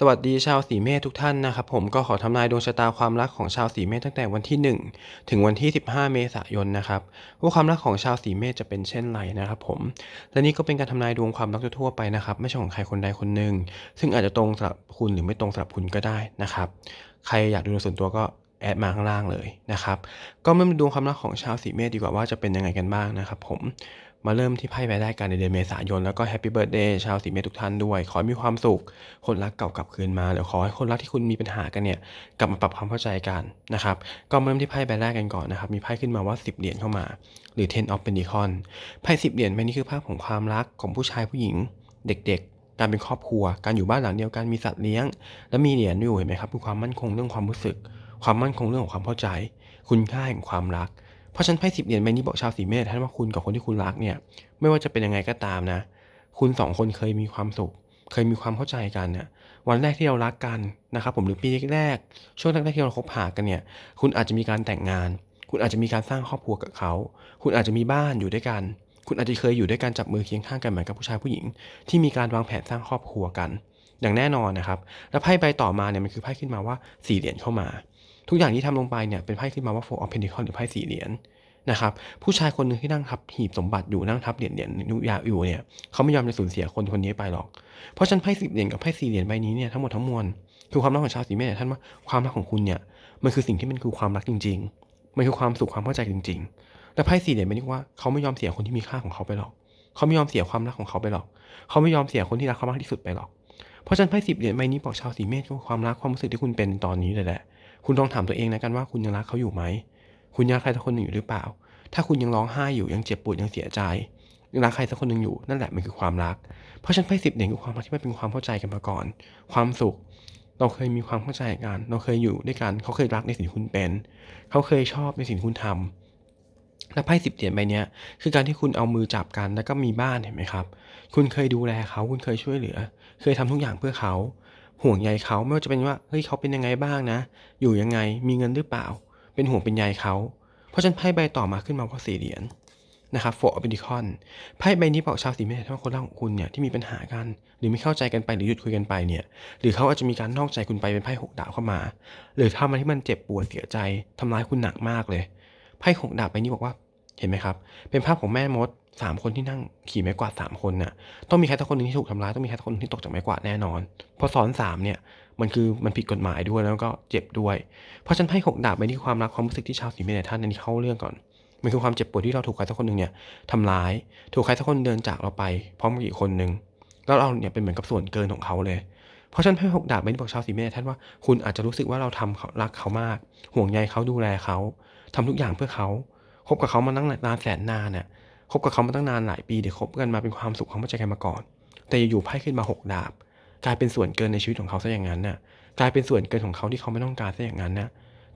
สวัสดีชาวสีเมษทุกท่านนะครับผมก็ขอทำนายดวงชะตาความรักของชาวสีเมษตั้งแต่วันที่ 1 ถึงวันที่ 15 เมษายนนะครับว่าความรักของชาวสีเมษจะเป็นเช่นไรนะครับผมและนี่ก็เป็นการทำนายดวงความรักทั่วไปนะครับไม่ใช่ของใครคนใดคนหนึ่งซึ่งอาจจะตรงสำหรับคุณหรือไม่ตรงสำหรับคุณก็ได้นะครับใครอยากดูดวงส่วนตัวก็แอดมาข้างล่างเลยนะครับก็มาดูดวงความรักของชาวสีเมษดีกว่าว่าจะเป็นยังไงกันบ้างนะครับผม มาเริ่มที่ไพ่ใบแรกกันในเดือนเมษายน แล้วก็แฮปปี้เบิร์ดเดย์ชาวสีเมษทุกท่านด้วย ขอให้มีความสุข คนรักเก่ากลับคืนมาเดี๋ยวขอให้คนรักที่คุณมีปัญหากันเนี่ยกลับมาปรับความเข้าใจกันนะครับก็มาเริ่มที่ไพ่ใบแรกกันก่อนนะครับมีไพ่ขึ้นมาว่า 10 เหรียญเข้ามา หรือ ten of pentacle ไพ่10 เหรียญใบนี้คือภาพของความรักของผู้ชายผู้หญิงเด็กๆ การเป็นครอบครัว การอยู่บ้านหลังเดียวกันมีสัตว์เลี้ยง และมีเหรียญอยู่เห็นไหมครับคือความมั่นคงเรื่องความรู้สึก ความมั่นคงเรื่องของความเข้าใจ คุณค่าแห่งความรัก เพราะฉะนันไพ่สิบเหรียญใบนี้บอกชาวสีเมษท่านว่าคุณกับคนที่คุณรักเนี่ย ไม่ว่าจะเป็นยังไงก็ตามนะ คุณสองคนเคยมีความสุข เคยมีความเข้าใจกันเนี่ยวันแรกที่เรารักกันนะครับผมหรือปีแรกๆช่วงแรกๆที่เราคบหากันเนี่ย คุณอาจจะมีการแต่งงาน คุณอาจจะมีการสร้างครอบครัวกับเขา คุณอาจจะมีบ้านอยู่ด้วยกัน คุณอาจจะเคยอยู่ด้วยกันจับมือเคียงข้างกันเหมือนกับผู้ชายผู้หญิง ที่มีการวางแผนสร้างครอบครัวกัน อย่างแน่นอนนะครับ แล้วไพ่ใบต่อมาเนี่ยมันคือไพ่ขึ้นมาว่าสี่เหรียญเข้ามา ทุกอย่างที่ทำลงไปเนี่ยเป็นไพ่ขึ้นมาว่า four of pentacles หรือไพ่สี่เหรียญนะครับผู้ชายคนหนึ่งที่นั่งทับหีบสมบัติอยู่นั่งทับเหรียญเหรียญนุยาอยู่เนี่ยเขาไม่ยอมจะสูญเสียคนคนนี้ไปหรอก เพราะฉะนันไพ่สิบเหรียญกับไพ่สี่เหรียญใบนี้เนี่ยทั้งหมดทั้งมวลคือความรักของชาวสีเมษท่านว่าความรักของคุณเนี่ยมันคือสิ่งที่มันคือความรักจริง ๆ มันคือความสุขความเข้าใจจริง ๆ และไพ่สี่เหรียญเป็นว่าเขาไม่ยอมเสียคนที่มีค่าของเขาไปหรอก เขาไม่ยอมเสียความรักของเขาไปหรอก เขาไม่ยอมเสียคนที่รักเขามากที่สุดไปหรอก เพราะฉะนั้นไพ่สิบเหรียญใบนี้บอกชาวสีเมษความรักความรู้สึกที่คุณเป็นตอนนี้เลยแหละ คุณลองถามตัวเองนะกันว่าคุณยังรักเขาอยู่ไหม คุณยังรักใครสักคนหนึ่งอยู่หรือเปล่า ถ้าคุณยังร้องไห้อยู่ยังเจ็บปวดยังเสียใจยังรักใครสักคนหนึ่งอยู่นั่นแหละมันคือความรัก เพราะฉันไพ่สิบเหรียคือความรักที่มันเป็นความเข้าใจกันมาก่อน ความสุข เราเคยมีความเข้าใจกัน เราเคยอยู่ด้วยกัน เขาเคยรักในสิ่งที่คุณเป็น เขาเคยชอบในสิ่งที่คุณทำและไพ่สิบเหรียญใบเนี้ยคือการที่คุณเอามือจับกันแล้วก็มีบ้านเห็นไหมครับ คุณเคยดูแลเขา คุณเคยช่วยเหลือ เคยทำทุกอย่างเพื่อเขา ห่วงใยเขาไม่ว่าจะเป็นว่าเฮ้ยเขาเป็นยังไงบ้างนะ อยู่ยังไงมีเงินหรือเปล่า เป็นห่วงเป็นใยเขา เพราะฉันไพ่ใบต่อมาขึ้นมาว่าสี่เหรียญนะครับโฟร์เปนดิคอนไพ่ใบนี้บอกชาวสีเมษถ้าคนรักของคุณเนี่ยที่มีปัญหากัน หรือไม่เข้าใจกันไปหรือหยุดคุยกันไปเนี่ย หรือเขาอาจจะมีการนอกใจคุณไปเป็นไพ่หกดาบเข้ามา หรือทำอะไรที่มันเจ็บปวดเสียใจทำร้ายคุณหนักมากเลยไพ่หกดาบใบนี้บอกว่าเห็นไหมครับ เป็นภาพของแม่มด สามคนที่นั่งขี่ไม้กวาดสามคนน่ะต้องมีใครสักคนหนึ่งที่ถูกทำร้ายต้องมีใครสักคนหนึ่งที่ตกจากไม้กวาดแน่นอนเพราะซ้อนสามเนี่ยมันคือมันผิดกฎหมายด้วยแล้วก็เจ็บด้วย เพราะฉันไพ่หกดาบใบนี้คือความรักความรู้สึกที่ชาวสีเมษท่านนี้เข้าเรื่องก่อนมันคือความเจ็บปวดที่เราถูกใครสักคนหนึ่งเนี่ยทำร้าย ถูกใครสักคนเดินจากเราไป พร้อมกับอีกคนหนึ่งแล้วเราเนี่ยเป็นเหมือนกับส่วนเกินของเขาเลย เพราะฉันไพ่หกดาบใบนี้บอกชาวสีเมษท่านว่าคุณอาจจะรู้สึกว่าเราทำเขารักเขามาก ห่วงใยเขาดูแลเขาทำทุกอย่างเพื่อเขาคบกับเขามาตั้งนานแสนนานเนี่ย คบกับเขามาตั้งนานหลายปีเดี๋ยวคบกันมาเป็นความสุขความเข้าใจกันมาก่อน แต่อยู่ๆไพ่ขึ้นมาหกดาบ กลายเป็นส่วนเกินในชีวิตของเขาซะอย่างนั้นน่ะกลายเป็นส่วนเกินของเขาที่เขาไม่ต้องการซะอย่างนั้นน่ะ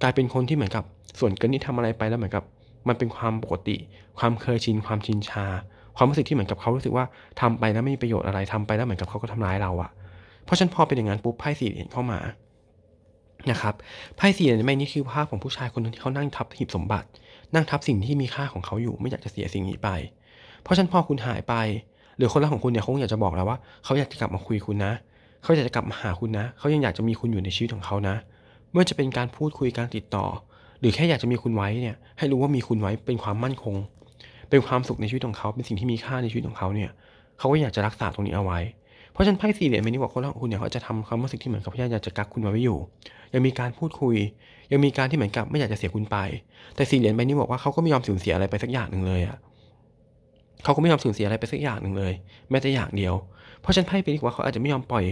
กลายเป็นคนที่เหมือนกับส่วนเกินที่ทำอะไรไปแล้วเหมือนกับ มันเป็นความปกติ ความเคยชินความชินชา ความรู้สึกที่เหมือนกับเขารู้สึกว่าทำไปแล้วไม่มีประโยชน์อะไรทำไปแล้วเหมือนกับเขาก็ทำร้ายเราอะเพราะฉันพอเป็นอย่างนั้นปุ๊บไพ่สี่เหรียญเข้ามานะครับไพ่สี่เหรียญใบนี้คือภาพของผู้ชายคนนึงที่เขานั่งทับหีบสมบัติ นั่งทับสิ่งที่มีค่าของเขาอยู่ ไม่อยากจะเสียสิ่งนี้ไป เพราะฉะนันพอคุณหายไป หรือคนรักของคุณเนี่ยเขาคงอยากจะบอกแล้วว่า เขาอยากจะกลับมาคุยคุณนะ เขาอยากจะกลับมาหาคุณนะ เขายังอยากจะมีคุณอยู่ในชีวิตของเขานะไม่ว่าจะเป็นการพูดคุยการติดต่อ หรือแค่อยากจะมีคุณไว้เนี่ยให้รู้ว่ามีคุณไว้เป็นความมั่นคง เป็นความสุขในชีวิตของเขาเป็นสิ่งที่มีค่าในชีวิตของเขาเนี่ยเขาก็อยากจะรักษาตรงนี้เอาไว้ เพราะฉะนันไพ่สี่เหรียญใบนี้บอกคนรักของคุณเนี่ยเขาจะทำความรู้สึกที่เหมือนกับพยายามอยากจะกักคุณไว้อยู่ ยังมีการพูดคุย ยังมีการที่เหมือนกับไม่อยากจะเสียคุณไป แต่สี่เหรียญใบนี้บอกว่าเขาก็ไม่ยอมสูญเสียอะไรไปสักอย่างหนึ่งเลยอะเขาก็ไม่ยอมสูญเสียอะไรไปสักอย่างหนึ่งเลย แม้แต่อย่างเดียว เพราะฉะนันไพ่เป็นว่าเขาอาจจะไม่ยอมปล่อย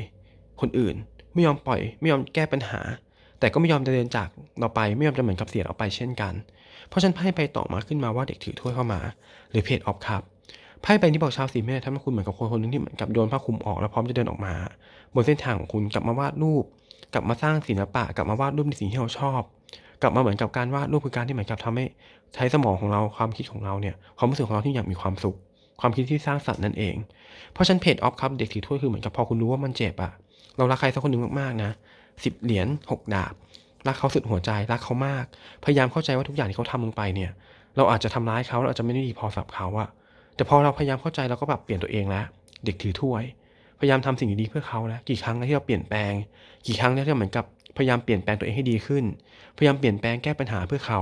คนอื่น ไม่ยอมปล่อย ไม่ยอมแก้ปัญหา แต่ก็ไม่ยอมจะเดินจากเราไป ไม่ยอมจะเหมือนกับเสียเราไปเช่นกัน เพราะฉะนันไพ่ใบต่อมาขึ้นมาว่าเด็กถือถ้วยเข้ามา หรือเพจออฟคัพ ไพ่ใบนี้บอกชาวสีเมษถ้าคุณเหมือนกับคนคนหนึงที่เหมือนกับโดนผ้าคลุมออกแล้วพร้อมจะเดินออกมา บนเส้นทางของคุณกลับมาวาดรูป กลับมาสร้างศิลปะ กลับมาวาดรูปในสิ่งที่เราชอบ กลับมาเหมือนกับการวาดรูปคือการที่เหมือนกับทำให้ใช้สมองของเราความคิดของเราเนี่ยความรู้สึกของเราที่อยากมีความสุข ความคิดที่สร้างสรรค์นั่นเอง เพราะฉันเพจออฟคัพเด็กถือถ้วยคือเหมือนกับพอคุณรู้ว่ามันเจ็บอะเรารักใครสักคนหนึ่งมากๆนะสิบเหรียญหกดาบรักเขาสุดหัวใจรักเขามาก พยายามเข้าใจว่าทุกอย่างที่เขาทำลงไปเนี่ย เราอาจจะทำร้ายเขาเราอาจจะไม่ได้ดีพอสำหรับเขาอะ แต่พอเราพยายามเข้าใจเราก็แบบเปลี่ยนตัวเองแล้วเด็กถือถ้วย พยายามทำสิ่งดีๆเพื่อเขาแล้วกี่ครั้งแล้วที่เราเปลี่ยนแปลง กี่ครั้งแล้วที่เราเหมือนกับพยายามเปลี่ยนแปลงตัวเองให้ดีขึ้น พยายามเปลี่ยนแปลงแก้ปัญหาเพื่อเขา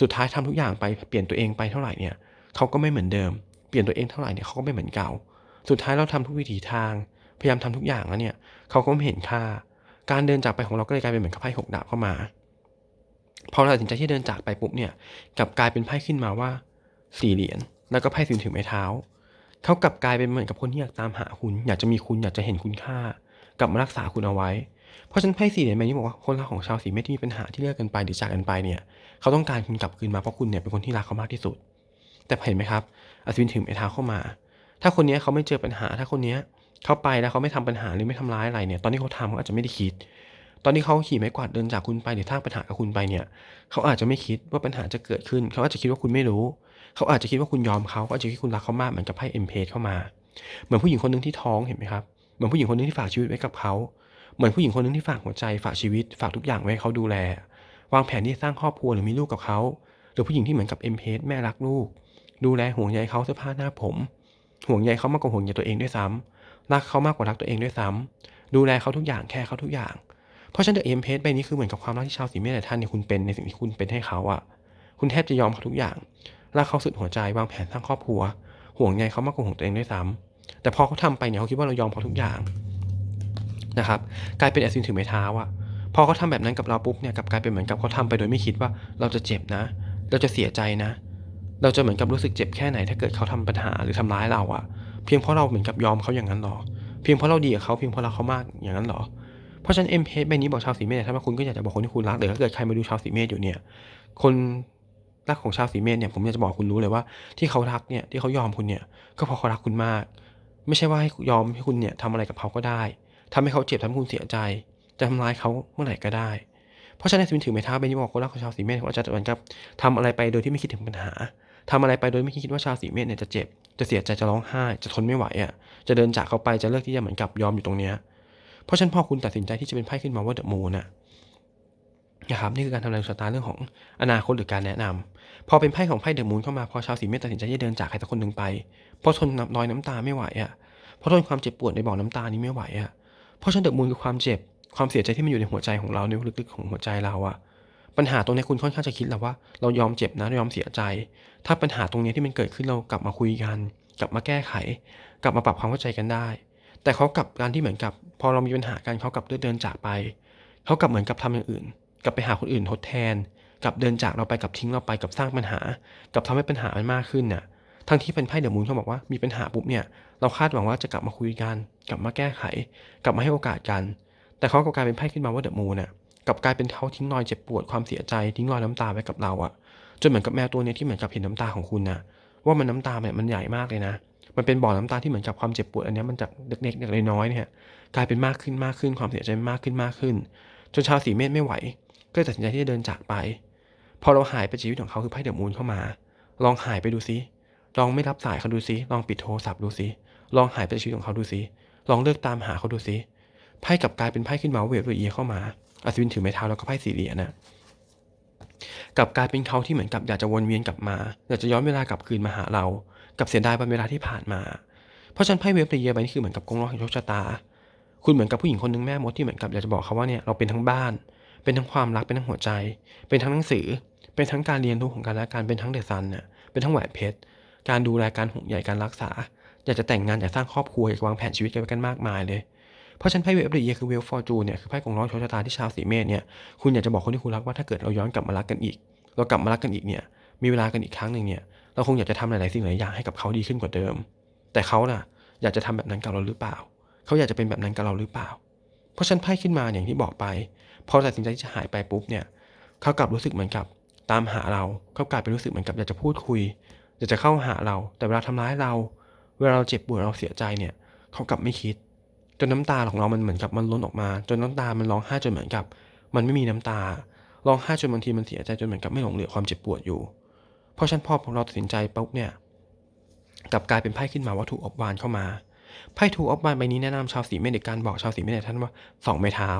สุดท้ายทำทุกอย่างไปเปลี่ยนตัวเองไปเท่าไหร่เนี่ยเขาก็ไม่เหมือนเดิม เปลี่ยนตัวเองเท่าไหร่เนี่ยเขาก็ไม่เหมือนเก่า สุดท้ายเราทำทุกวิถีทาง พยายามทำทุกอย่างแล้วเนี่ยเขาก็ไม่เห็นค่า การเดินจากไปของเราก็เลยกลายเป็นเหมือนกับไพ่หกดาบเข้ามา พอเราตัดสินใจที่เดินจากไปปุ๊บเนี่ยกลับกลายเป็นไพ่ขึ้นมาว่าสี่เหรียญ แล้วก็ไพ่สินถือไม้เท้า เขากลับกลายเป็นเหมือนกับคนที่อยากตามหาคุณ อยากจะมีคุณอยากจะเห็นคุณค่า กลับมารักษาคุณเอาไว้ เพราะฉะนันไพ่สี่เหรียญใบนี้บอกว่าคนรักของชาวสีเมษที่มีปัญหาที่เลิกกันไปหรือจากกันไปเนี่ยเขาต้องการคุณกลับคืนมาเพราะคุณเนี่ยเป็นคนที่รักเขามากที่สุด แต่เห็นไหมครับอัศวินถือไม้เท้าเข้ามา ถ้าคนนี้เขาไม่เจอปัญหา ถ้าคนนี้เขาไปแล้วเขาไม่ทำปัญหาหรือไม่ทำร้ายอะไรเนี่ยตอนที่เขาทำเขาอาจจะไม่ได้คิดตอนที่เขาขี่ไม้กวาดเดินจากคุณไปหรือสร้างปัญหากับคุณไปเนี่ย เขาอาจจะไม่คิดว่าปัญหาจะเกิดขึ้น เขาอาจจะคิดว่าคุณไม่รู้ เขาอาจจะคิดว่าคุณยอมเขาเขาอาจจะคิดว่าคุณรักเขามากเหมือนกับไพ่เอ็มเพเข้ามา เหมือนผู้หญิงคนหนึ่งที่ท้องเห็นไหมครับ เหมือนผู้หญิงคนหนึงที่ฝากชีวิตไว้กับเขา เหมือนผู้หญิงคนหนึงที่ฝากหัวใจ ฝากชีวิต ฝากทุกอย่างไว้ให้เขาดูแล วางแผนที่จะสร้างครอบครัวหรือมีลูกกับเขา หรือผู้หญิงที่เหมือนกับเอ็มเพแม่รักลูก ดูแลห่วงใยเขาเสื้อผ้าหน้าผม ห่วงใยเขามากกว่าห่วงใยตัวเองด้วยซ้ำรักเขามากกว่ารักตัวเองด้วยซ้ำดูแลเขาทุกอย่างแคร์เขาทุกอย่างเพราะฉะนั้นเดอะเอ็มเพใบนี้คือเหมือนกับความรักที่ชาวสีเมษหลายท่านเนี่ยคุณเป็นในสิ่งที่คุณเป็นให้เขาอะคุณแทบจะยอมเขาทุกอย่าง รักเขาสุดหัวใจวางแผนสร้างครอบครัว ห่วงใยเขามากกว่าห่วงตัวเองด้วยซ้ำแต่พอเขาทำไปเนี่ยเขาคิดว่าเรายอมเขาทุกอย่างนะครับกลายเป็นแอสซินถือไม้เท้าอะพอเขาทำแบบนั้นกับเราปุ๊บเนี่ยกลับกลายเป็นเหมือนกับเขาทำไปโดยไม่คิดว่าเราจะเจ็บนะ เราจะเสียใจนะ เราจะเหมือนกับรู้สึกเจ็บแค่ไหน ถ้าเกิดเขาทำปัญหาหรือทำร้ายเราอะเพียงเพราะเราเหมือนกับยอมเขาอย่างนั้นหรอ เพียงเพราะเราดีกับเขาเพียงเพราะเราเขามากอย่างนั้นหรอเพราะฉะนั้นเอ็มเพใบนี้บอกชาวสีเมษถ้าว่าคุณก็อยากจะบอกคนที่คุณรักหรือถ้าเกิดใครมาดูชาวสีเมษอยู่เนี่ย คน รักของชาวสีเมษเนี่ยผมอยากจะบอกคุณรู้เลยว่าที่เขารักเนี่ยที่เขายอมคุณเนี่ยก็เพราะเขารักคุณมาก ไม่ใช่ว่าให้ยอมให้คุณเนี่ยทำอะไรกับเขาก็ได้ทำให้เขาเจ็บทำให้คุณเสียใจ จะทำร้ายเขาเมื่อไหร่ก็ได้ เพราะฉะนั้นสวินถือไม้เท้าใบนี้บอกคนรักของชาวสีเมษเขาจะเหมือนกับทำอะไรไปโดยที่ไม่คิดถึงปัญหาทำอะไรไปโดยไม่คิดว่าชาวสีเมษเนี่ยจะเจ็บ จะเสียใจจะร้องไห้ จะทนไม่ไหวอะจะเดินจากเขาไปจะเลือกที่จะเหมือนกับยอมอยู่ตรงเนี้ยเพราะฉะนั้นพอคุณตัดสินใจที่จะเป็นไพ่ขึ้นมาว่าเดอะมูนน่ะ นะครับนี่คือการทำนายดวงชะตาเรื่องของอนาคตหรือการแนะนำพอเป็นไพ่ของไพ่เดอะมูนเข้ามาพอชาวสีเมษตัดสินใจจะเดินจากใครสักคนหนึ่งไป เพราะทนน้อยน้ำตาไม่ไหวอะเพราะทนความเจ็บปวดในบ่อน้ำตานี้ไม่ไหวอะเพราะฉันเดอะมูนคือความเจ็บความเสียใจที่มันอยู่ในหัวใจของเราในลึกๆของหัวใจเราอะปัญหาตรงนี้คุณค่อนข้างจะคิดแล้วว่า เรายอมเจ็บนะเรายอมเสียใจ ถ้าปัญหาตรงนี้ที่มันเกิดขึ้นเรากลับมาคุยกัน กลับมาแก้ไข กลับมาปรับความเข้าใจกันได้ แต่เขากลับการที่เหมือนกับ พอเรามีปัญหากันเขากลับเลือกเดินจากไป เขากลับเหมือนกับทำอย่างอื่น กลับไปหาคนอื่นทดแทนกลับเดินจากเราไปกลับทิ้งเราไปกลับสร้างปัญหากลับทำให้ปัญหามันมากขึ้นน่ะทั้งที่เป็นไพ่เดอะมูนเขาบอกว่ามีปัญหาปุ๊บเนี่ยเราคาดหวังว่าจะกลับมาคุยกัน กลับมาแก้ไข กลับมาให้โอกาสกัน แต่เขากลับกลายเป็นไพ่ขึ้นมาว่าเดอะมูนน่ะกลับกลายเป็นเขาทิ้งรอยเจ็บปวดความเสียใจทิ้งรอยน้ำตาไว้กับเราอะจนเหมือนกับแมวตัวเนี้ยที่เหมือนกับเห็นน้ำตาของคุณน่ะว่ามันน้ำตาเนี่ยมันใหญ่มากเลยนะ มันเป็นบ่อน้ำตาที่เหมือนกับความเจ็บปวดอันนี้มันจากเล็กๆเล็กน้อยๆเนี่ยกลายเป็นมากขึ้นมากขึ้นความเสียใจมากขึ้นมากขึ้น จนชาวสีเมษไม่ไหว ก็เลยตัดสินใจที่จะเดินจากไป พอเราหายไปชีวิตของเขาคือไพ่เดอะมูนเข้ามา ลองหายไปดูซิ ลองไม่รับสายเขาดูซิ ลองปิดโทรศัพท์ดูซิ ลองหายไปชีวิตของเขาดูซิ ลองเลิกตามหาเขาดูซิ ไพ่กลับกลายเป็นไพ่ขึ้นมาเวทเอียเข้ามา อัศวินถือไม้เท้าแล้วก็ไพ่สี่เหรียญนะกลับกลายเป็นเขาที่เหมือนกับอยากจะวนเวียนกลับมา อยากจะย้อนเวลากลับคืนมาหาเรา กับเสียดายวันเวลาที่ผ่านมา เพราะฉันไพ่เวฟเยียใบนี้คือเหมือนกับกงล้อแห่งโชคชะตา คุณเหมือนกับผู้หญิงคนหนึงแม่มดที่เหมือนกับอยากจะบอกเขาว่าเนี่ยเราเป็นทั้งบ้าน เป็นทั้งความรักเป็นทั้งหัวใจ เป็นทั้งหนังสือ เป็นทั้งการเรียนรู้ของกันและการเป็นทั้งเดซันเนี่ยเป็นทั้งแหวนเพชรการดูแลการห่วงใยการรักษา อยากจะแต่งงานอยากสร้างครอบครัวอยากวางแผนชีวิตกันไว้กันมากมายเลยเพราะฉันไพ่เวฟเยียคือเวลฟอร์จูเนี่ยคือไพ่กงล้อยโชคชะตาที่ชาวสีเมษเนี่ยคุณอยากจะบอกคนที่คุณรักว่าถ้าเกิดเราย้อนกลับมารักกันอีก เรากลับมารักกันอีกเนี่ยมีเวลากันอีกครั้งหนึ่งเนี่ยเราคงอยากจะทำหลายๆสิ่งหลายอย่างให้กับเขาดีขึ้นกว่าเดิม แต่เขาน่ะอยากจะทำแบบนั้นกับเราหรือเปล่า เขาอยากจะเป็นแบบนั้นกับเราหรือเปล่า เพราะฉันไพ่ขึ้นมาอย่างที่บอกไป พอตัดสินใจที่จะหายไปปุ๊บเนี่ยเขากลับรู้สึกเหมือนกับตามหาเราเขากลายเป็นรู้สึกเหมือนกับอยากจะพูดคุยอยากจะเข้าหาเรา แต่เวลาทำร้ายเรา เวลาเราเจ็บปวดเราเสียใจเนี่ยเขากลับไม่คิด จนน้ำตาของเรามันเหมือนกับมันล้นออกมา จนน้ำตามันร้องไห้จนเหมือนกับ มันไม่มีน้ำตาร้องไห้จนบางทีมันเสียใจจนเหมือนกับไม่หลงเหลือความเจ็บปวดอยู่ เพราะฉันพ่อของเราตัดสินใจปุ๊บเนี่ยกลับกลายเป็นไพ่ขึ้นมาว่าถูกอบวานเข้ามาไพ่ถูกอบวานใบนี้แนะนำชาวสีเมษในการบอกชาวสีเมษท่านว่าสองไม้เท้า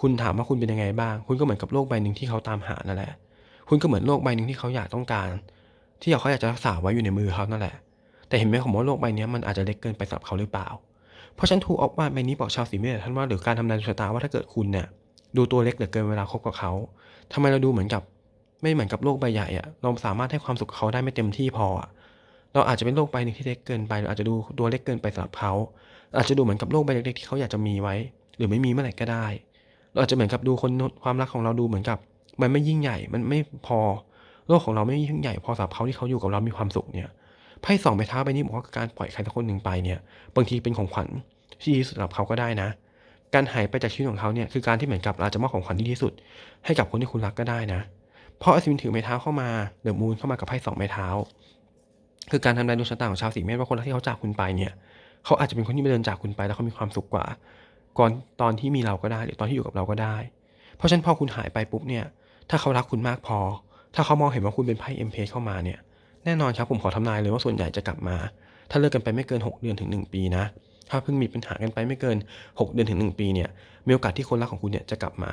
คุณถามว่าคุณเป็นยังไงบ้าง คุณก็เหมือนกับโลกใบหนึ่งที่เขาตามหานั่นแหละ คุณก็เหมือนโลกใบหนึ่งที่เขาอยากต้องการ ที่เขาอยากจะรักษาไว้อยู่ในมือเขานั่นแหละ แต่เห็นไหมผมว่าโลกใบนี้มันอาจจะเล็กเกินไปสำหรับเขาหรือเปล่า เพราะฉันทูออฟว่าใบนี้บอกชาวสีเมษท่านว่าหรือการทำนายดวงชะตาว่าถ้าเกิดคุณเนี่ยดูตัวเล็กเหลือเกินเวลาคบกับเขาทำไมเราดูเหมือนกับ ไม่เหมือนกับโลกใบใหญ่อะเราสามารถให้ความสุขเขาได้ไม่เต็มที่พออะเราอาจจะเป็นโลกใบหนึ่งที่เล็กเกินไปเราอาจจะดูตัวเล็กเกินไปสำหรับเขา อาจจะดูเหมือนกับโลกใบเล็กๆที่เขาอยากจะมีไว้ หรือไม่มีเมื่อไหร่ก็ได้ เราอาจจะเหมือนกับดูคนความรักของเราดูเหมือนกับ มันไม่ยิ่งใหญ่ มันไม่พอ โลกของเราไม่ยิ่งใหญ่พอสำหรับเขาที่เขาอยู่กับเรามีความสุขเนี่ยไพ่สองใบเท้าใบนี้บอกว่าการปล่อยใครสักคนหนึ่งไปเนี่ย บางทีเป็นของขวัญที่ดีสุดสำหรับเขาก็ได้นะ การหายไปจากชีวิตของเขาเนี่ยคือการที่เหมือนกับเราจะมอบของขวัญที่ดีที่สุด ให้กับคนที่คุณรักก็ได้นะ เพราะอสินถือไม้เท้าเข้ามาเดอะมูนเข้ามากับไพ่สองไม้เท้า คือการทำนายดวงชะตาของชาวสีเมษว่าคนรักที่เขาจากคุณไปเนี่ย เขาอาจจะเป็นคนที่ไม่เดินจากคุณไปแล้วเขามีความสุขกว่า ก่อนตอนที่มีเราก็ได้ หรือตอนที่อยู่กับเราก็ได้ เพราะฉะนั้นพอคุณหายไปปุ๊บเนี่ยถ้าเขารักคุณมากพอ ถ้าเขามองเห็นว่าคุณเป็นไพ่เอ็มเพเข้ามาเนี่ยแน่นอนครับผมขอทำนายเลยว่าส่วนใหญ่จะกลับมา ถ้าเลิกกันไปไม่เกิน 6 เดือนถึง 1 ปีนะถ้าเพิ่งมีปัญหากันไปไม่เกิน 6 เดือนถึง 1 ปีเนี่ยมีโอกาสที่คนรักของคุณเนี่ยจะกลับมา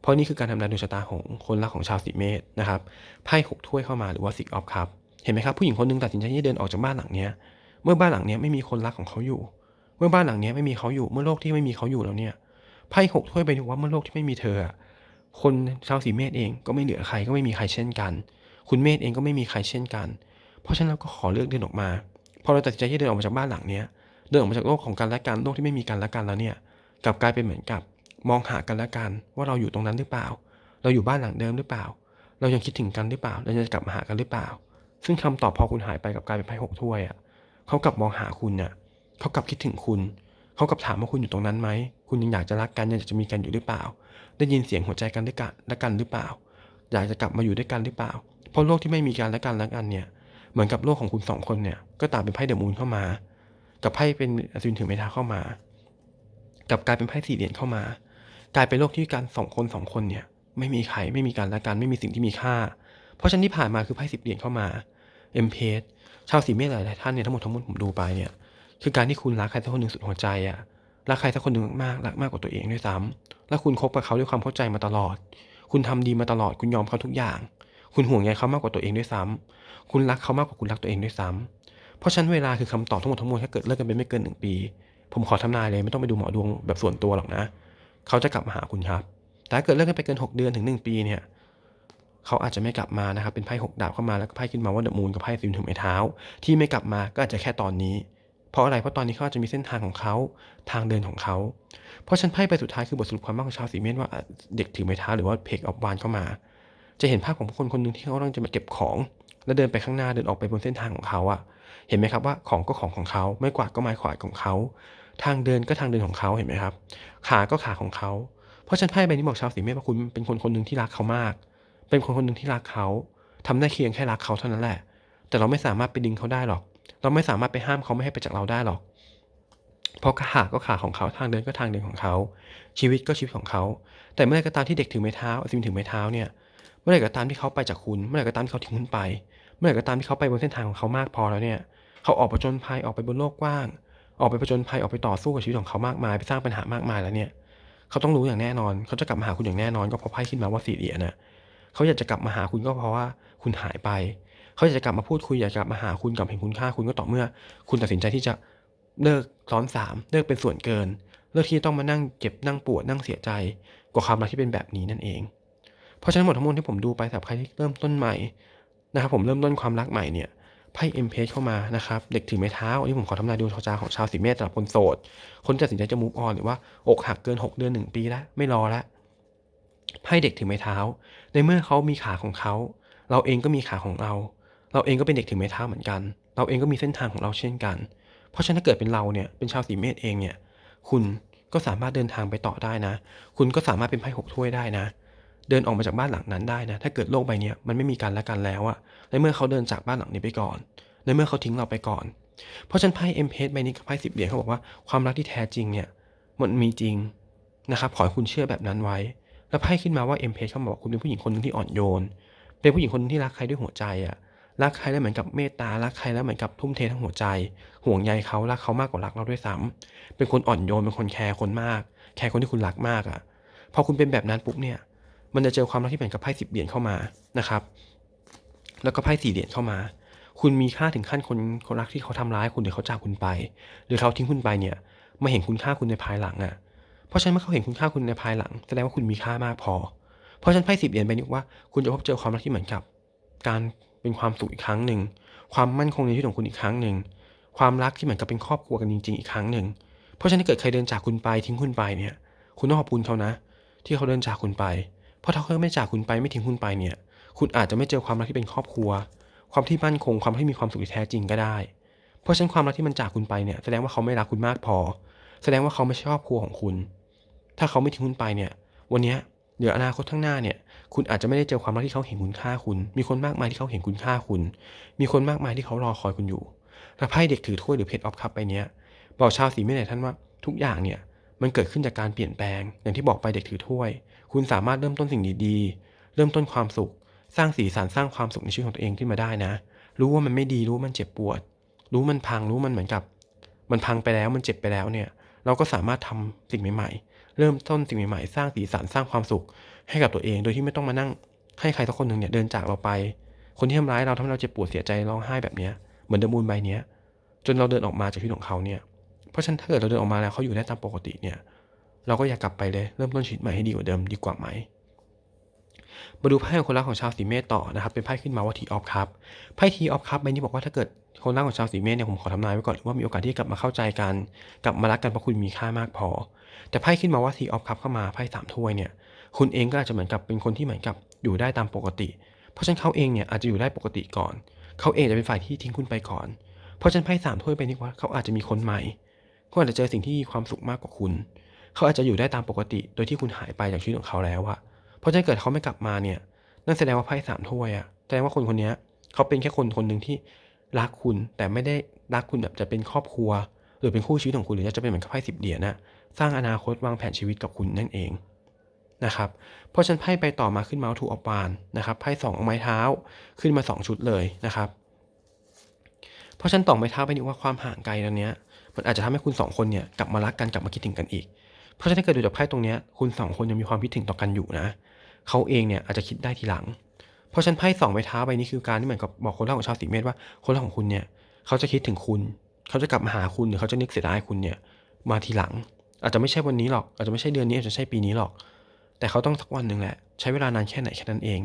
เพราะนี่คือการทำนายดวงชะตาของคนรักของชาวสิเมษนะครับไพ่หกถ้วยเข้ามาหรือว่าสิกออฟครับเห็นไหมครับผู้หญิงคนหนึงตัดสินใจที่จะเดินออกจากบ้านหลังเนี้ยเมื่อบ้านหลังเนี้ยไม่มีคนรักของเขาอยู่ เมื่อบ้านหลังนี้ไม่มีเขาอยู่เมื่อโลกที่ไม่มีเขาอยู่แล้วเนี่ยไพ่หกถ้วยไปถึงว่าเมื่อโลกที่ไม่มีเธอ คนชาวสีเมษเองก็ไม่เหลือใครก็ไม่มีใครเช่นกัน คุณเมษเองก็ไม่มีใครเช่นกัน เพราะฉะนั้นเราก็ขอเลือกเดินออกมา พอเราตัดสินใจที่เดินออกมาจากบ้านหลังนี้เดินออกมาจากโลกของกันและกันโลกที่ไม่มีกันและกันแล้วเนี่ยกลับกลายเป็นเหมือนกับ มองหากันและกัน ว่าเราอยู่ตรงนั้นหรือเปล่า เราอยู่บ้านหลังเดิมหรือเปล่า เรายังคิดถึงกันหรือเปล่าเราจะกลับมาหากันหรือเปล่า ซึ่งคำตอบพอคุณหายไปกับกลายเป็นไพ่หกถ้วยอะเขากลับมองหาคุณน่ะ เขากลับคิดถึงคุณ เขากลับถามว่าคุณอยู่ตรงนั้นไหม คุณยังอยากจะรักกันยังอยากจะมีกันอยู่หรือเปล่า ได้ยินเสียงหัวใจกันด้วยกันและกันหรือเปล่า อยากจะกลับมาอยู่ด้วยกันหรือเปล่า เพราะโลกที่ไม่มีกันและกันและกันเนี่ย เหมือนกับโลกของคุณสองคนเนี่ย ก็ตามเป็นไพ่เดอะมูนเข้ามา กับไพ่เป็นอสูรถือไม้เท้าเข้ามา กับกลายเป็นไพ่สี่เหรียญเข้ามา กลายเป็นโลกที่การสองคนสองคนเนี่ย ไม่มีใครไม่มีกันและกันไม่มีสิ่งที่มีค่า เพราะฉะนั้นที่ผ่านมาคือไพ่สิบเหรียญเข้ามาเอ็มเพสชาวสีเมษหลายๆท่านเนี่ยทั้งหมดทั้งมวลผมดูไปเนี่ย คือการที่คุณรักใครสักคนหนึ่งสุดหัวใจอะรักใครสักคนหนึ่งมากรักมากกว่าตัวเองด้วยซ้ำแล้วคุณคบกับเขาด้วยความเข้าใจมาตลอด คุณทำดีมาตลอด คุณยอมเขาทุกอย่าง คุณห่วงใยเขามากกว่าตัวเองด้วยซ้ำคุณรักเขามากกว่าคุณรักตัวเองด้วยซ้ำเพราะฉะนั้นเวลาคือคำตอบทั้งหมดทั้งมวลถ้าเกิดเลิกกันไปไม่เกินหนึ่งปี ผมขอทำนายเลยไม่ต้องไปดูหมอดวงแบบส่วนตัวหรอกนะ เขาจะกลับมาหาคุณครับ แต่ถ้าเกิดเลิกกันไปเกิน 6 เดือนถึง 1 ปีเนี่ยเขาอาจจะไม่กลับมานะครับเป็นไพ่หกดาบเข้ามาแล้วก็ไพ่ขึ้นมาว่าเดอะมูนกับไพ่ซิมถึงไม้เท้า ที่ไม่กลับมาก็อาจจะแค่ตอนนี้ เพราะอะไร เพราะตอนนี้เขาอาจจะมีเส้นทางของเขาทางเดินของเขา เพราะฉันไพ่ใบสุดท้ายคือบทสรุปความรักของชาวสีเมษว่าเด็กถือไม้เท้าหรือว่าเพกออฟวานเข้ามา จะเห็นภาพของคนคนหนึ่งที่เขากำลังจะมาเก็บของ แล้วเดินไปข้างหน้าเดินออกไปบนเส้นทางของเขาอะเห็นไหมครับว่าของก็ของของเขาไม่กวาดก็ไม้ขวาดของเขา ทางเดินก็ทางเดินของเขาเห็นไหมครับ ขาก็ขาของเขาเพราะฉันไพ่ใบนี้บอกชาวสีเมษว่าคุณเป็นคนคนหนึ่งที่รักเขามาก เป็นคนคนหนึ่งที่รักเขาทำได้เคียงแค่รักเขาเท่านั้นแหละ แต่เราไม่สามารถไปดึงเขาได้หรอก เราไม่สามารถไปห้ามเขาไม่ให้ไปจากเราได้หรอก เพราะขาก็ขาของเขาทางเดินก็ทางเดินของเขา ชีวิตก็ชีวิตของเขา แต่เมื่อไหร่ก็ตามที่เด็กถือไม้เท้าอซิมถือไม้เท้าเนี่ยเมื่อไหร่ก็ตามที่เขาไปจากคุณ เมื่อไหร่ก็ตามที่เขาทิ้งคุณไป เมื่อไหร่ก็ตามที่เขาไปบนเส้นทางของเขามากพอแล้วเนี่ยเขาออกผจญภัยออกไปบนโลกกว้าง ออกไปผจญภัยออกไปต่อสู้กับชีวิตของเขามากมาย ไปสร้างปัญหามากมายแล้วเนี่ยเขาต้องรู้อย่างแน่นอน เขาจะกลับมาหาคุณอย่างแน่นอน ก็เพราะไพ่ขึ้นมาว่าสี่เหรียญนะเขาอยากจะกลับมาหาคุณก็เพราะว่าคุณหายไป เขาจะกลับมาพูดคุยอยากกลับมาหาคุณกลับเห็นคุณค่าคุณก็ต่อเมื่อ คุณตัดสินใจที่จะเลิกซ้อนสามเลิกเป็นส่วนเกิน เลิกที่ต้องมานั่งเจ็บนั่งปวดนั่งเสียใจกับความรักที่เป็นแบบนี้นั่นเอง เพราะฉะนั้นหมดทั้งมวลที่ผมดูไปสำหรับใครที่เริ่มต้นใหม่นะครับผมเริ่มต้นความรักใหม่เนี่ยไพ่เอ็มเพจเข้ามานะครับ เด็กถือไม้เท้าอันนี้ผมขอทำนายดวงชะตาของชาวสีเมษสำหรับคนโสด คนที่ตัดสินใจจะมูฟออนหรือว่าอกหักเกิน 6 เดือน 1 ปีแล้วไม่รอแล้วไพ่เด็กถือไม้เท้า ในเมื่อเขามีขาของเขา เราเองก็มีขาของเรา เราเองก็เป็นเด็กถือไม้เท้าเหมือนกัน เราเองก็มีเส้นทางของเราเช่นกัน เพราะฉะนั้นถ้าเกิดเป็นเราเนี่ยเป็นชาวสีเมษเองเนี่ยคุณก็สามารถเดินทางไปต่อได้นะ คุณก็สามารถเป็นไพ่หกถ้วยได้นะ เดินออกมาจากบ้านหลังนั้นได้นะ ถ้าเกิดโลกใบนี้มันไม่มีกันและกันแล้วอะในเมื่อเขาเดินจากบ้านหลังนี้ไปก่อน ในเมื่อเขาทิ้งเราไปก่อน เพราะฉะนั้นไพ่เอ็มเพสใบนี้กับไพ่สิบเหรียญเขาบอกว่าความรักที่แท้จริงเนี่ยมันมีจริงนะครับ ขอให้คุณเชื่อแบบนั้นไว้ แล้วไพ่ขึ้นมาว่าเอ็มเพสเขาบอกว่าคุณเป็นผู้หญิงคนหนึงที่อ่อนโยน เป็นผู้หญิงคนนึงที่รักใครด้วยหัวใจอะ รักใครแล้วเหมือนกับเมตตารักใครแล้วเหมือนกับทุ่มเททั้งหัวใจ ห่วงใยเขารักเขามากกว่ารักเราด้วยซ้ำเป็นคนอ่อนโยนเป็นคนแคร์คนมาก แคร์คนที่คุณรักมากอะพอคุณเป็นแบบนั้นปุ๊บเนี่ย มันจะเจอความรักที่เหมือนกับไพ่สิบเหรียญเข้ามานะครับ แล้วก็ไพ่สี่เหรียญเข้ามา คุณมีค่าถึงขั้นคนคนรักที่เขาทำร้ายคุณหรือเขาจากคุณไป หรือเขาทิ้งคุณไปเนี่ยมาเห็นคุณค่าคุณในภายหลังอะเพราะฉะนั้นเมื่อเขาเห็นคุณค่าคุณในภายหลัง แสดงว่าคุณมีค่ามากพอ เพราะฉะนั้นไพ่สิบเหรียญใบนี้บอกว่าคุณจะพบเจอความรักที่เหมือนกับ การ เป็นความสุขอีกครั้งหนึ่ง ความมั่นคงในชีวิตของคุณอีกครั้งหนึ่ง ความรักที่เหมือนกับเป็นครอบครัวกันจริงๆอีกครั้งหนึ่ง เพราะฉะนั้นเกิดใครเดินจากคุณไปทิ้งคุณไปเนี่ย คุณต้องขอบคุณเขานะ ที่เขาเดินจากคุณไป เพราะถ้าเขาไม่จากคุณไปไม่ทิ้งคุณไปเนี่ย คุณอาจจะไม่เจอความรักที่เป็นครอบครัว ความที่มั่นคงความที่มีความสุขที่แท้จริงก็ได้ เพราะฉะนั้นความรักที่มันจากคุณไปเนี่ยแสดงว่าเขาไม่รักคุณมากพอ แสดงว่าเขาไม่ชอบครัวของคุณ ถ้าเขาไม่ทิ้งคุณไปเนี่ย วันนี้ เดี๋ยวอนาคตข้างหน้าเนี่ย คุณอาจจะไม่ได้เจอความรักที่เขาเห็นคุณค่าคุณ มีคนมากมายที่เขาเห็นคุณค่าคุณ มีคนมากมายที่เขารอคอยคุณอยู่แต่ไพ่เด็กถือถ้วยหรือเพจออฟคัพไปเนี้ยบอกชาวสีเมษหลายท่านว่าทุกอย่างเนี่ยมันเกิดขึ้นจากการเปลี่ยนแปลง อย่างที่บอกไปเด็กถือถ้วย คุณสามารถเริ่มต้นสิ่งดีๆ เริ่มต้นความสุข สร้างสีสันสร้างความสุขในชีวิตของตัวเองขึ้นมาได้นะ รู้ว่ามันไม่ดีรู้มันเจ็บปวด รู้มันพังรู้มันเหมือนกับ มันพังไปแล้วมันเจ็บไปแล้วเนี่ย เราก็สามารถทำสิ่งใหม่ๆ เริ่มต้นสิ่งใหม่ๆ สร้างสีสันสร้างความสุข ให้กับตัวเอง โดยที่ไม่ต้องมานั่งให้ใครสักคนหนึ่งเนี่ยเดินจากเราไป คนที่ทำร้ายเราทำให้เราเจ็บปวดเสียใจร้องไห้แบบเนี้ยเหมือนเดมูนใบเนี้ย จนเราเดินออกมาจากชีวิตของเขาเนี่ย เพราะฉะนั้นถ้าเกิดเราเดินออกมาแล้วเขาอยู่ได้ตามปกติเนี่ย เราก็อยากกลับไปเลยเริ่มต้นชีวิตใหม่ให้ดีกว่าเดิมดีกว่าไหมมาดูไพ่ของคนรักของชาวสีเมษต่อนะครับ เป็นไพ่ขึ้นมาว่าทีออฟคัพไพ่ทีออฟคัพใบนี้บอกว่าถ้าเกิดคนรักของชาวสีเมษเนี่ยผมขอทำนายไว้ก่อนว่ามีโอกาสที่กลับมาเข้าใจกัน กลับมารักกันเพราะคุณมีค่ามากพอ แต่ไพ่ขึ้นมาว่าทีออฟคัพเข้ามาไพ่สามถ้วยเนี่ยคุณเองก็อาจจะเหมือนกับเป็นคนที่เหมือนกับอยู่ได้ตามปกติ เพราะฉะนั้นเขาเองเนี่ยอาจจะอยู่ได้ปกติก่อน เขาเองจะเป็นฝ่ายที่ทิ้งคุณไปก่อน เพราะฉะนั้นไพ่สามถ้วยไปนี่ว่าเขาอาจจะมีคนใหม่เขาอาจจะเจอสิ่งที่มีความสุขมากกว่าคุณ เขาอาจจะอยู่ได้ตามปกติ โดยที่คุณหายไปจากชีวิตของเขาแล้วอะเพราะฉะนั้นเกิดเขาไม่กลับมาเนี่ยนั่นแสดงว่าไพ่สามถ้วยอะแสดงว่าคนคนนี้เขาเป็นแค่คนคนหนึ่งที่รักคุณแต่ไม่ได้รักคุณแบบจะเป็นครอบครัว หรือเป็นคู่ชีวิตของคุณหรือจะเป็นเหมือนกับไพ่สิบเหรียญนะ สร้างอนาคตวางแผนชีวิตกับคุณนั่นเองนะครับเพราะฉันไพ่ไปต่อมาขึ้นเมาส์ถูกออกปานนะครับไพ่สองไม้เท้าขึ้นมาสองชุดเลยนะครับ เพราะฉันต่องไม้เท้าไปนี่ว่าความห่างไกลตรงนี้มันอาจจะทำให้คุณสองคนเนี่ยกลับมารักกันกลับมาคิดถึงกันอีก เพราะฉะนั้นถ้าเกิดดูจากไพ่ตรงนี้คุณสองคนยังมีความคิดถึงต่อกันอยู่นะเขาเองเนี่ยอาจจะคิดได้ทีหลัง เพราะฉันไพ่สองไม้เท้าใบนี้คือการที่เหมือนกับบอกคนรักของชาวสีเมษว่าคนรักของคุณเนี่ยเขาจะคิดถึงคุณ เขาจะกลับมาหาคุณหรือเขาจะนึกเสียดายคุณเนี่ยมาทีหลัง อาจจะไม่ใช่วันนี้หรอก อาจจะไม่ใช่เดือนนี้อาจจะใช่ปีนี้หรอก แต่เขาต้องสักวันหนึ่งแหละ ใช้เวลานานแค่ไหนแค่นั้นเอง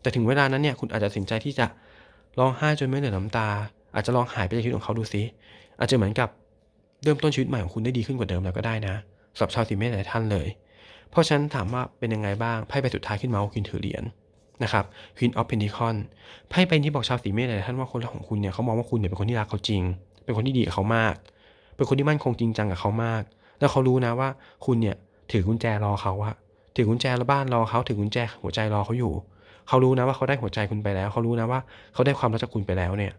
แต่ถึงเวลานั้นเนี่ยคุณอาจจะตัดสินใจที่จะร้องไห้จนไม่เหลือน้ำตา อาจจะลองหายไปจากชีวิตของเขาดูซิอาจจะเหมือนกับเริ่มต้นชีวิตใหม่ของคุณได้ดีขึ้นกว่าเดิมแล้วก็ได้นะสำหรับชาวสีเมษหลายท่านเลย เพราะฉะนั้นถามว่าเป็นยังไงบ้างไพ่ใบสุดท้ายขึ้นมาว่าคุณถือเหรียญนะครับ Queen of Pentacles ไพ่ใบนี้บอกชาวสีเมษหลายท่านว่าคนรักของคุณเนี่ยเขามองว่าคุณเนี่ยเป็นคนที่รักเขาจริง เป็นคนที่ดีกับเขามาก เป็นคนที่มั่นคงจริงจังกับเขามาก แล้วเขารู้นะว่าคุณเนี่ยถือกุญแจรอเขาอะถือกุญแจบ้านรอเขาถือกุญแจหัวใจรอเขาอยู่ เขารู้นะว่าเขาได้หัวใจคุณไปแล้ว เขารู้นะว่าเขาได้ความรักจากคุณไปแล้วเนี่ย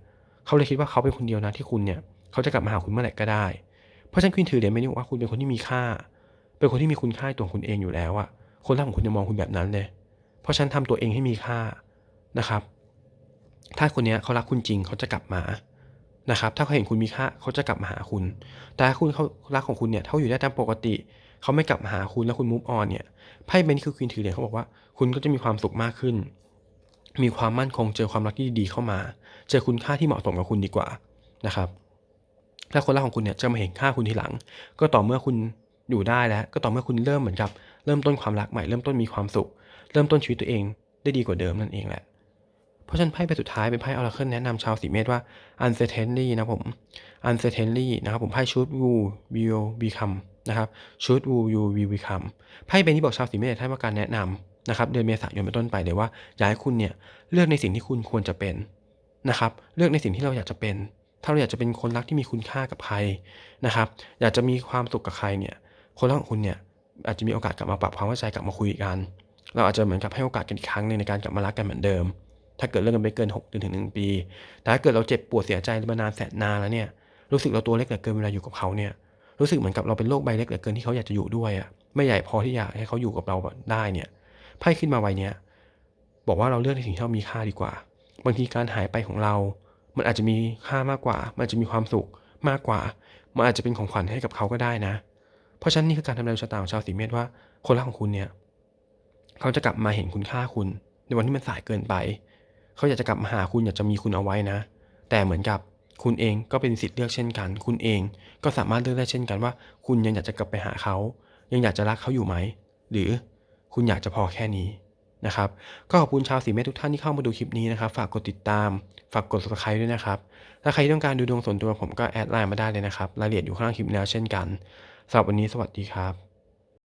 เขาเลยคิดว่าเขาเป็นคนเดียวนะที่คุณเนี่ยเขาจะกลับมาหาคุณเมื่อไหร่ก็ได้ เพราะฉะนั้นคุณถือเหรียญใบนี้ว่าคุณเป็นคนที่มีค่า เป็นคนที่มีคุณค่าตัวคุณเองอยู่แล้วอะคนรักของคุณจะมองคุณแบบนั้นเลย เพราะฉันทำตัวเองให้มีค่านะครับ ถ้าคนนี้เขารักคุณจริงเขาจะกลับมา นะครับ ถ้าเขาเห็นคุณมีค่าเขาจะกลับมาหาคุณ แต่ถ้าคุณเขารักของคุณเนี่ยเขาอยู่ได้ตามปกติ เขาไม่กลับมาหาคุณแล้วคุณมูฟออนเนี่ย ไพ่ใบนี้คือควีนถือเหรียญเขาบอกว่า คุณก็จะมีความสุขมากขึ้น มีความมั่นคง เจอความรักที่ดีเข้ามา เจอคุณค่าที่เหมาะสมกับคุณดีกว่านะครับ ถ้าคนรักของคุณเนี่ยจะมาเห็นค่าคุณทีหลัง ก็ต่อเมื่อคุณอยู่ได้แล้ว ก็ต่อเมื่อคุณเริ่มเหมือนกับ เริ่มต้นความรักใหม่ เริ่มต้นมีความสุข เริ่มต้นชีวิตตัวเองได้ดีกว่าเดิมนั่นเองแหละ เพราะฉะนั้นไพ่ใบสุดท้ายเป็นไพ่ออราเคิลแนะนำชาวสีเมษว่า uncertainty นะผม uncertainty นะครับผมไพ่ชุด will will become นะครับชุด will you will become ไพ่ใบนี้บอกชาวสีเมษให้ว่าการแนะนำนะครับเดือนเมษายนเป็นต้นไปเลยว่าอยากให้คุณเนี่ยเลือกในสิ่งที่คุณควรจะเป็นนะครับเลือกในสิ่งที่เราอยากจะเป็น ถ้าเราอยากจะเป็นคนรักที่มีคุณค่ากับใครนะครับอยากจะมีความสุขกับใครเนี่ยคนรักของคุณเนี่ยอาจจะมีโอกาสกลับมาปรับความเข้าใจกลับมาคุยกัน เราอาจจะเหมือนกับให้โอกาสกันอีกครั้งหนึงในการกลับมารักกันเหมือนเดิม ถ้าเกิดเลิกกันไปเกิน6เดือนถึง1ปี แต่ถ้าเกิดเราเจ็บปวดเสียใจมานานแสนนานแล้วเนี่ย รู้สึกเราตัวเล็กเหลือเกินเวลาอยู่กับเขาเนี่ย รู้สึกเหมือนกับเราเป็นโลกใบเล็กเหลือเกินที่เขาอยากจะอยู่ด้วยอะไม่ใหญ่พอที่อยากให้เขาอยู่กับเราได้เนี่ย ไพ่ขึ้นมาไวเนี้ยบอกว่าเราเลือกในสิ่งที่เรามีค่าดีกว่า บางทีการหายไปของเรา มันอาจจะมีค่ามากกว่า มันอาจจะมีความสุขมากกว่า มันอาจจะเป็นของขวัญให้กับเขาก็ได้นะ เพราะฉะนั้นนี่คือการทำนายชะตาของชาวสีเมษว่า คนรักของคุณเนี่ย เขาจะกลับมาเห็นคุณค่าคุณ ในวันที่มันสายเกินไป เขาอยากจะกลับมาหาคุณอยากจะมีคุณเอาไว้นะ แต่เหมือนกับคุณเองก็เป็นสิทธิ์เลือกเช่นกัน คุณเองก็สามารถเลือกได้เช่นกันว่า คุณยังอยากจะกลับไปหาเขา ยังอยากจะรักเขาอยู่ไหม หรือคุณอยากจะพอแค่นี้นะครับ ก็ขอบคุณชาวสีเมษทุกท่านที่เข้ามาดูคลิปนี้นะครับ ฝากกดติดตาม ฝากกด subscribe ด้วยนะครับ ถ้าใครต้องการดูดวงส่วนตัวผมก็แอดไลน์มาได้เลยนะครับ รายละเอียดอยู่ข้างล่างคลิปนี้แล้วเช่นกันสำหรับวันนี้สวัสดีครับ